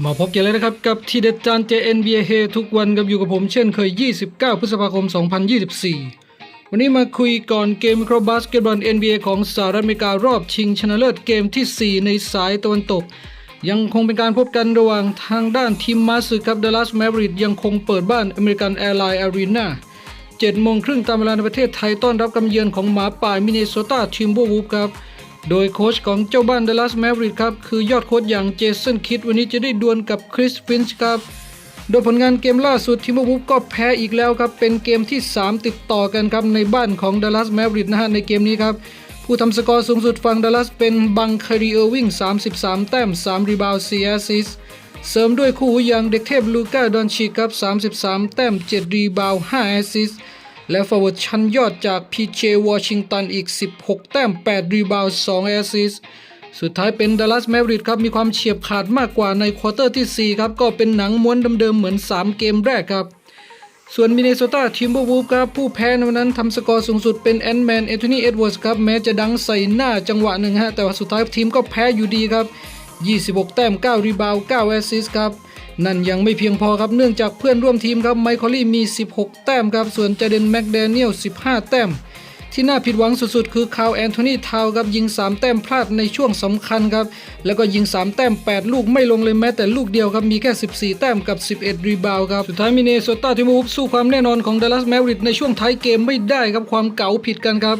มาพบกันเลยนะครับ กับทีเด็ดจาน JNBA เฮทุกวันกับอยู่กับผมเช่นเคย 29 พฤษภาคม 2024 วันนี้มาคุยก่อนเกมคราะห์บาสเกตบอล NBA ของสหรัฐอเมริการอบชิงชนะเลิศเกมที่ 4 ในสายตะวันตก ยังคงเป็นการพบกันระหว่างทางด้านทีมมาสึกับดัลลัสแมวริกยังคงเปิดบ้านอเมริกันแอร์ไลน์อารีนา7โมงครึ่งตามเวลาในประเทศไทยต้อนรับกำเยือนของหมาป่ามินนิโซตาทิมบอร์วูฟครับ โดยโค้ชของเจ้าบ้านดัลลัสแมริกครับ คือยอดโค้ชอย่างเจสันคิดวันนี้จะได้ดวลกับคริสฟินช์ครับ โดยผลงานเกมล่าสุดทีมบูฟก็แพ้อีกแล้วครับ เป็นเกมที่ 3 ติดต่อกันครับ ในบ้านของดัลลัสแมริกนะฮะในเกมนี้ครับ ผู้ทำสกอร์สูงสุดฝั่งดัลลัสเป็นบังคาริเออร์วิง 33 แต้ม 3 รีบาวด์4แอสซิสเสริมด้วยคู่หูอย่างเด็กเทพลูก้าดอนชิครับ 33 แต้ม 7 รีบาวด์5แอสซิส และฟอร์เวิร์ดชั้นยอดจาก PJ วอชิงตันอีก 16 แต้ม 8 รีบาวด์2แอสซิสสุดท้ายเป็นดัลลัสแมวริกครับ มีความเฉียบขาดมากกว่าในควอเตอร์ที่ 4 ครับ ก็เป็นหนังม้วนเดิมๆเหมือน 3 เกมแรกครับ ส่วนมินนิโซตาทีมเบอร์วูฟครับ ผู้แพ้ในวันนั้นทำสกอร์สูงสุดเป็นแอนด์แมนเอ t โทนีเอ็ดเวิร์สครับ แม้จะดังใส่หน้าจังหวะหนึ่งฮะแต่ว่าสุดท้ายทีมก็แพ้อยู่ดีครับ 26 แต้ม 9 รีบาว9แอสซิสครับ นั่นยังไม่เพียงพอครับเนื่องจากเพื่อนร่วมทีมครับไมคอลี่มี 16 แต้มครับ ส่วนเจเดนแม็กแดเนียล 15 แต้ม ที่น่าผิดหวังสุดๆ คือคาวแอนโทนีทาวครับยิง 3 แต้มพลาดในช่วงสำคัญครับ แล้วก็ยิง 3 แต้ม 8 ลูกไม่ลงเลยแม้แต่ลูกเดียวครับมีแค่ 14 แต้มกับ 11 รีบาวครับสุดท้ายมินเนโซตาทิมูฟสู้ความแน่นอนของดัลลัสแมวริกในช่วงท้ายเกมไม่ได้ครับความเก๋าผิดกันครับ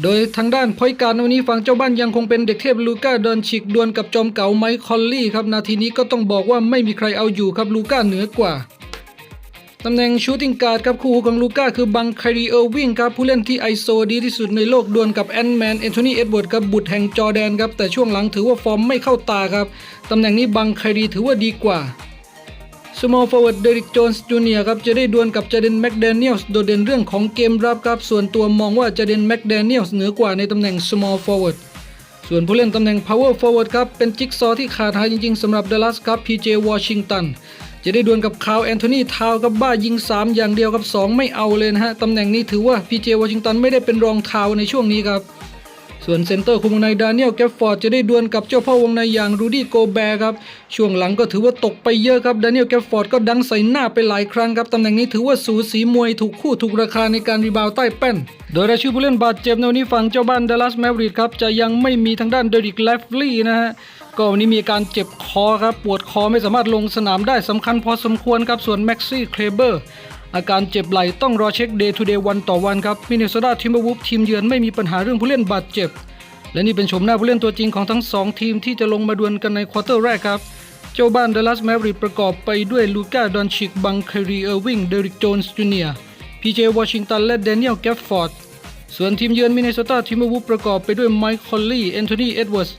โดยทางด้านพอยการวันนี้ฝั่งเจ้าบ้านยังคงเป็นเด็กเทพลูก้าเดินฉีกดวลกับจอมเก๋าไมค์คอลลี่ครับนาทีนี้ก็ต้องบอกว่าไม่มีใครเอาอยู่ครับลูก้าเหนือกว่าตำแหน่งชูติงการ์ดครับคู่หูของลูก้าคือบังคาริเออร์วิงครับผู้เล่นที่ไอโซดีที่สุดในโลกดวลกับแอนด์แมนแอนโทนีเอ็ดเวิร์ดครับบุตรแห่งจอร์แดนครับแต่ช่วงหลังถือว่าฟอร์มไม่เข้าตาครับตำแหน่งนี้บังคารีถือว่าดีกว่า small forward เดริกโจนส์จูเนียครับจะได้ดวลกับเจเดนแม็กแดเนียลส์โดดเด่นเรื่องของเกมรับครับส่วนตัวมองว่าเจเดนแม็กแดเนียลส์เหนือกว่าในตำแหน่ง small forward ส่วนผู้เล่นตำแหน่ง power forward ครับเป็นจิ๊กซอที่ขาดหายจริงๆสำหรับดัลลัสครับ PJ Washington จะได้ดวลกับคาวแอนโทนีทาวกับบ้ายิง 3 อย่างเดียวกับ 2 ไม่เอาเลยนะฮะตำแหน่งนี้ถือว่า PJ Washington ไม่ได้เป็นรองทาวในช่วงนี้ครับ ส่วนเซนเตอร์คุมวงในดานิเอลแกฟฟอร์ดจะได้ดวลกับเจ้าพ่อวงในอย่างรูดี้โกแบร์ครับ ช่วงหลังก็ถือว่าตกไปเยอะครับดานิเอลแกฟฟอร์ดก็ดังใส่หน้าไปหลายครั้งครับ ตำแหน่งนี้ถือว่าสูสีมวยถูกคู่ถูกราคาในการรีบาวใต้แป้น โดยรายชื่อผู้เล่นบาดเจ็บในวันนี้ฝั่งเจ้าบ้านดัลลัสแมวริกครับจะยังไม่มีทางด้านเดริกเลฟลี่นะฮะก็วันนี้มีการเจ็บคอครับปวดคอไม่สามารถลงสนามได้สำคัญพอสมควรครับส่วนแม็กซี่เคลเบอร์ อาการเจ็บไหล่ต้องรอเช็ค day to day วันต่อวันครับมินนิโซตาทิมเบอร์วูฟทีมเยือนไม่มีปัญหาเรื่องผู้เล่นบาดเจ็บ และนี่เป็นชมหน้าผู้เล่นตัวจริงของทั้งสองทีมที่จะลงมาดวลกันในควอเตอร์แรกครับ เจ้าบ้านดัลลัสแมริกประกอบไปด้วยลูก้าดอนชิกบังคารีเออร์วิงเดริกโจนส์จูเนียร์พีเจวอชิงตันและแดเนียลแกฟฟอร์ดส่วนทีมเยือนมินนิโซตาทิมเบอร์วูฟประกอบไปด้วยไมค์คอลลี่แอนโทนีเอ็ดเวิร์ส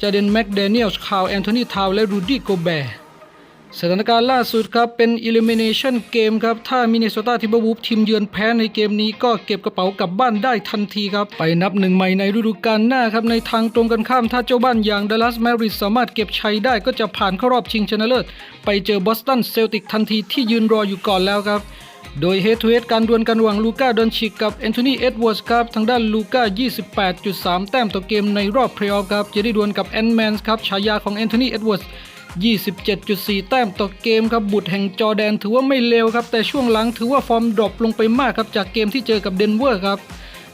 จาเดนแม็กแดเนียลคาวแอนโทนีทาวและรูดี้โกแบร์ สถานการณ์ล่าสุดครับเป็น elimination เกมครับ ถ้ามินนิโซตาทิมเบอร์วูฟทีมเยือนแพ้ในเกมนี้ก็เก็บกระเป๋ากลับบ้านได้ทันทีครับ ไปนับหนึ่งใหม่ในฤดูกาลหน้าครับ ในทางตรงกันข้ามถ้าเจ้าบ้านอย่างดัลลัสแมริสสามารถเก็บชัยได้ก็จะผ่านเข้ารอบชิงชนะเลิศ ไปเจอบอสตันเซลติกทันทีที่ยืนรออยู่ก่อนแล้วครับโดยเฮดทูเฮดการดวลกันระหว่างลูก้าดอนชิกกับแอนโทนีเอ็ดเวิร์สครับ ทางด้านลูก้า 28.3 แต้มต่อเกมในรอบเพลย์ออฟครับ จะได้ดวลกับแอนแมนส์ครับ ฉายาของแอนโทนีเอ็ดเวิร์ส 27.4 แต้มต่อเกมครับบุตรแห่งจอแดนถือว่าไม่เลวครับ แต่ช่วงหลังถือว่าฟอร์มดรอปลงไปมากครับ จากเกมที่เจอกับเดนเวอร์ครับ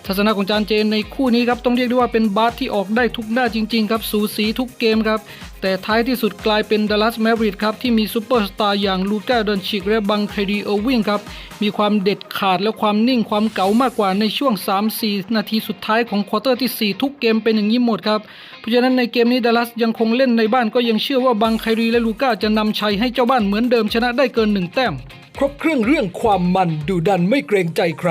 ทัศนะของจานเจนในคู่นี้ครับต้องเรียกได้ว่าเป็นบาสที่ออกได้ทุกหน้าจริงๆครับสูสีทุกเกมครับแต่ท้ายที่สุดกลายเป็นดัลลัสแมริกครับที่มีซูเปอร์สตาร์อย่างลูก้าดอนชิกและบังเคดีเอวิงครับมีความเด็ดขาดและความนิ่งความเก๋ามากกว่าในช่วง 3-4 นาทีสุดท้ายของควอเตอร์ที่ 4 ทุกเกมเป็นอย่างนี้หมดครับเพราะฉะนั้นในเกมนี้ดัลลัสยังคงเล่นในบ้านก็ยังเชื่อว่าบังไครีและลูก้าจะนำชัยให้เจ้าบ้านเหมือนเดิมชนะได้เกินหนึ่งแต้ม ครบเครื่องเรื่องความมันดูดันไม่เกรงใจใคร